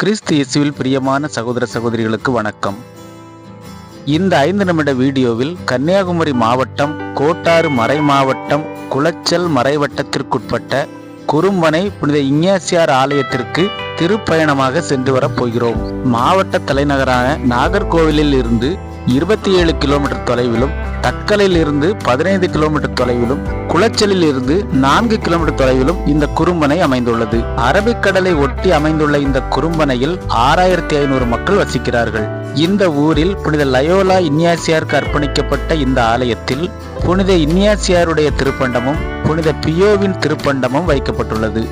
கிறிஸ்து இயேசுவில் பிரியமான சகோதர சகோதரிகளுக்கு வணக்கம். இந்த ஐந்து நிமிட வீடியோவில் கன்னியாகுமரி மாவட்டம் கோட்டாறு மறை மாவட்டம் குளச்சல் மறைவட்டத்திற்குட்பட்ட குறும்பனை புனித இஞ்ஞாசியார் ஆலயத்திற்கு திருப்பயணமாக சென்று வரப் போகிறோம். மாவட்ட தலைநகரான நாகர்கோவிலில் இருந்து இருபத்தி ஏழு கிலோமீட்டர் தொலைவிலும் தக்கலில் இருந்து பதினைந்து கிலோமீட்டர் தொலைவிலும் குளச்சலில் இருந்து நான்கு கிலோமீட்டர் தொலைவிலும் இந்த குறும்பனை அமைந்துள்ளது. அரபிக்கடலை ஒட்டி அமைந்துள்ள இந்த குறும்பனையில் ஆறாயிரத்தி ஐநூறு மக்கள் வசிக்கிறார்கள். இந்த ஊரில் புனித லயோலா இன்யாசியாருக்கு அர்ப்பணிக்கப்பட்ட இந்த ஆலயத்தில் புனித இன்யாசியாருடைய திருப்பண்டமும் புனித பியோவின் திருப்பண்டமும் வைக்கப்பட்டுள்ளது.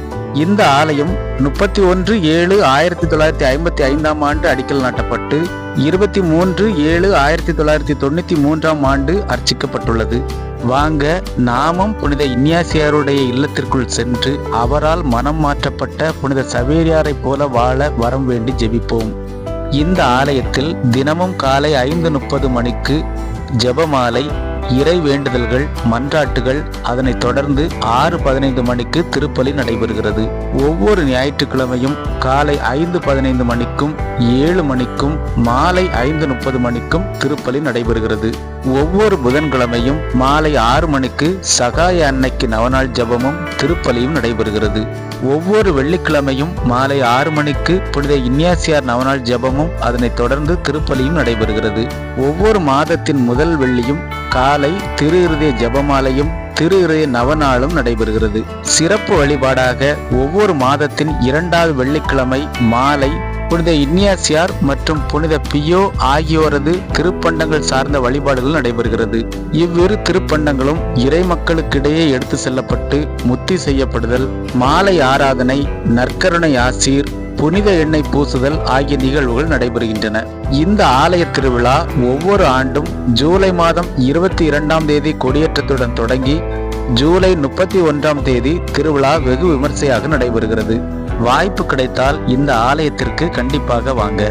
இந்த ஆலயம் முப்பத்தி ஒன்று ஏழு ஆயிரத்தி தொள்ளாயிரத்தி ஐம்பத்தி ஐந்தாம் ஆண்டு அடிக்கல் நாட்டப்பட்டு இருபத்தி மூன்று ஏழு ஆயிரத்தி தொள்ளாயிரத்தி தொண்ணூற்றி மூன்றாம் ஆண்டு அர்ச்சிக்கப்பட்டுள்ளது. வாங்க நாமும் புனித இன்யாசியாருடைய இல்லத்திற்குள் சென்று அவரால் மனம் மாற்றப்பட்ட புனித சவேரியாரைப் போல வாழ வரம் வேண்டி ஜெபிப்போம். இந்த ஆலயத்தில் தினமும் காலை ஐந்து முப்பது மணிக்கு ஜெபமாலை இறை வேண்டுதல்கள் மன்றாட்டுகள் அதனைத் தொடர்ந்து ஆறு பதினைந்து மணிக்கு திருப்பலி நடைபெறுகிறது. ஒவ்வொரு ஞாயிற்றுக்கிழமையும் காலை ஐந்து பதினைந்து மணிக்கும் ஏழு மணிக்கும் மாலை ஐந்து முப்பது மணிக்கும் திருப்பலி நடைபெறுகிறது. ஒவ்வொரு புதன்கிழமையும் மாலை ஆறு மணிக்கு சகாய அன்னைக்கு நவநாள் ஜெபமும் திருப்பலியும் நடைபெறுகிறது. ஒவ்வொரு வெள்ளிக்கிழமையும் மாலை ஆறு மணிக்கு புனித இன்யாசியார் நவநாள் ஜெபமும் அதனைத் தொடர்ந்து திருப்பலியும் நடைபெறுகிறது. ஒவ்வொரு மாதத்தின் முதல் வெள்ளியும் காலை திரு இருதய ஜபமாலையும் திரு இருதய நவநாளும் நடைபெறுகிறது. சிறப்பு வழிபாடாக ஒவ்வொரு மாதத்தின் இரண்டாவது வெள்ளிக்கிழமை மாலை புனித இன்யாசியார் மற்றும் புனித பியோ ஆகியோரது திருப்பண்டங்கள் சார்ந்த வழிபாடுகள் நடைபெறுகிறது. இவ்விரு திருப்பண்டங்களும் இறை மக்களுக்கிடையே எடுத்து செல்லப்பட்டு முத்தி செய்யப்படுதல் மாலை ஆராதனை நற்கருணை ஆசீர் புனித எண்ணெய் பூசுதல் ஆகிய நிகழ்வுகள் நடைபெறுகின்றன. இந்த ஆலய திருவிழா ஒவ்வொரு ஆண்டும் ஜூலை மாதம் இருபத்தி இரண்டாம் தேதி கொடியேற்றத்துடன் தொடங்கி ஜூலை முப்பத்தி ஒன்றாம் தேதி திருவிழா வெகு விமர்சையாக நடைபெறுகிறது. வாய்ப்பு கிடைத்தால் இந்த ஆலயத்திற்கு கண்டிப்பாக வாங்க.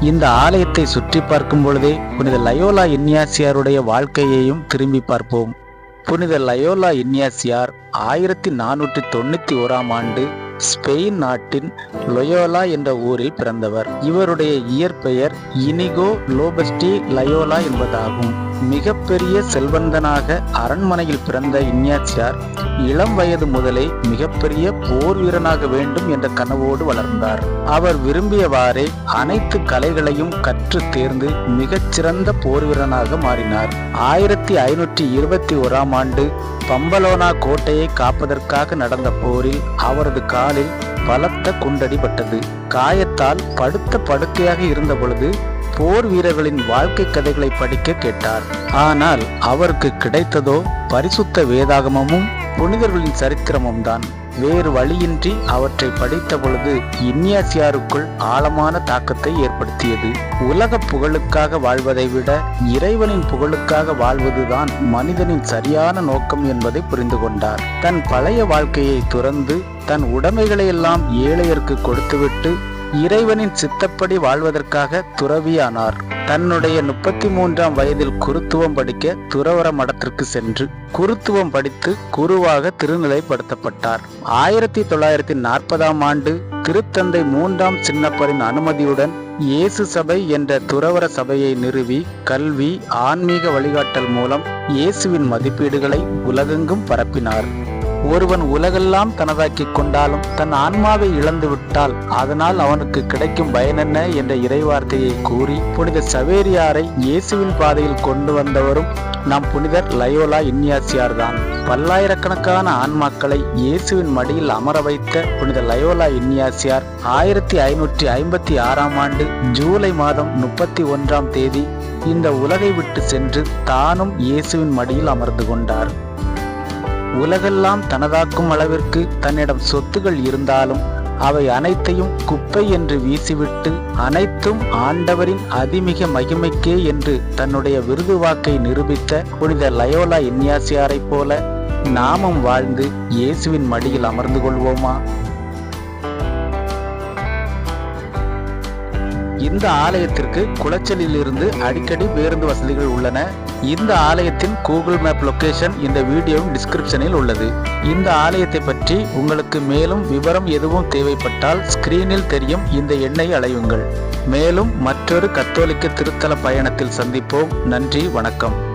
இந்த ஆலயத்தை சுற்றி பார்க்கும் பொழுதே புனித லயோலா இன்யாசியாருடைய வாழ்க்கையையும் திரும்பி பார்ப்போம். புனித லயோலா இன்யாசியார் ஆயிரத்தி நானூற்றி தொண்ணூத்தி ஓராம் ஆண்டு ஸ்பெயின் நாட்டின் லொயோலா என்ற ஊரில் பிறந்தவர். இவருடைய இயற்பெயர் இனிகோ லோபஸ்டி லயோலா என்பதாகும். மிகப்பெரிய செல்வந்தனாக அரண்மனையில் பிறந்த இன்யாச்சியார் இளம் வயது முதலே மிகப்பெரிய போர் வீரனாக வேண்டும் என்ற கனவோடு வளர்ந்தார். அவர் விரும்பியவாறே அனைத்து கலைகளையும் கற்று தேர்ந்து மிகச்சிறந்த போர் வீரனாக மாறினார். ஆயிரத்தி ஐநூற்றி இருபத்தி ஓராம் ஆண்டு பம்பலோனா கோட்டையை காப்பதற்காக நடந்த போரில் அவரது காலில் பலத்த குண்டடிபட்டது காயத்தால் படுத்த படுக்கையாக இருந்த பொழுது போர் வீரர்களின் வாழ்க்கை கதைகளை படிக்க கேட்டார். ஆனால் அவருக்கு கிடைத்ததோ பரிசுத்த வேதாகமமும் புனிதர்களின் சரித்திரமும் தான் வேறு வழியின்றி அவற்றை படித்த பொழுது இன்யாசியாருக்குள் ஆழமான தாக்கத்தை ஏற்படுத்தியது. உலக புகழுக்காக வாழ்வதை விட இறைவனின் புகழுக்காக வாழ்வதுதான் மனிதனின் சரியான நோக்கம் என்பதை புரிந்து கொண்டார். தன் பழைய வாழ்க்கையை துறந்து தன் உடைமைகளையெல்லாம் ஏழையருக்கு கொடுத்துவிட்டு இறைவனின் சித்தப்படி வாழ்வதற்காக துறவியானார். தன்னுடைய முப்பத்தி மூன்றாம் வயதில் குருத்துவம் படிக்க துறவர மடத்திற்கு சென்று குருத்துவம் படித்து குருவாக திருநிலைப்படுத்தப்பட்டார். ஆயிரத்தி தொள்ளாயிரத்தி நாற்பதாம் ஆண்டு திருத்தந்தை மூன்றாம் சின்னப்பரின் அனுமதியுடன் இயேசு சபை என்ற துறவர சபையை நிறுவி கல்வி ஆன்மீக வழிகாட்டல் மூலம் இயேசுவின் மதிப்பீடுகளை உலகெங்கும் பரப்பினார். ஒருவன் உலகெல்லாம் தனதாக்கிக் கொண்டாலும் தன் ஆன்மாவை இழந்து விட்டால் அதனால் அவனுக்கு கிடைக்கும் பயனென்ன என்ற இறைவார்த்தையை கூறி புனித சவேரியாரை இயேசுவின் பாதையில் கொண்டு வந்தவரும் நம் புனிதர் லயோலா இன்யாசியார் தான் பல்லாயிரக்கணக்கான ஆன்மாக்களை இயேசுவின் மடியில் அமர வைத்த புனித லயோலா இன்யாசியார் ஆயிரத்தி ஐநூற்றி ஐம்பத்தி ஆறாம் ஆண்டு ஜூலை மாதம் முப்பத்தி ஒன்றாம் தேதி இந்த உலகை விட்டு சென்று தானும் இயேசுவின் மடியில் அமர்ந்து கொண்டார். உலகெல்லாம் தனதாக்கும் அளவிற்கு தன்னிடம் சொத்துகள் இருந்தாலும் அவை அனைத்தையும் குப்பை என்று வீசிவிட்டு அனைத்தும் ஆண்டவரின் அதிமிக மகிமைக்கே என்று தன்னுடைய விருது வாக்கை நிரூபித்த புனித லயோலா இன்யாசியாரைப் போல நாமும் வாழ்ந்து இயேசுவின் மடியில் அமர்ந்து கொள்வோமா? இந்த ஆலயத்திற்கு குளச்சலில் இருந்து அடிக்கடி பேருந்து வசதிகள் உள்ளன. இந்த ஆலயத்தின் கூகுள் மேப் லொக்கேஷன் இந்த வீடியோவின் டிஸ்கிரிப்ஷனில் உள்ளது. இந்த ஆலயத்தை பற்றி உங்களுக்கு மேலும் விவரம் எதுவும் தேவைப்பட்டால் ஸ்கிரீனில் தெரியும் இந்த எண்ணை அலையுங்கள். மேலும் மற்றொரு கத்தோலிக்க திருத்தல பயணத்தில் சந்திப்போம். நன்றி வணக்கம்.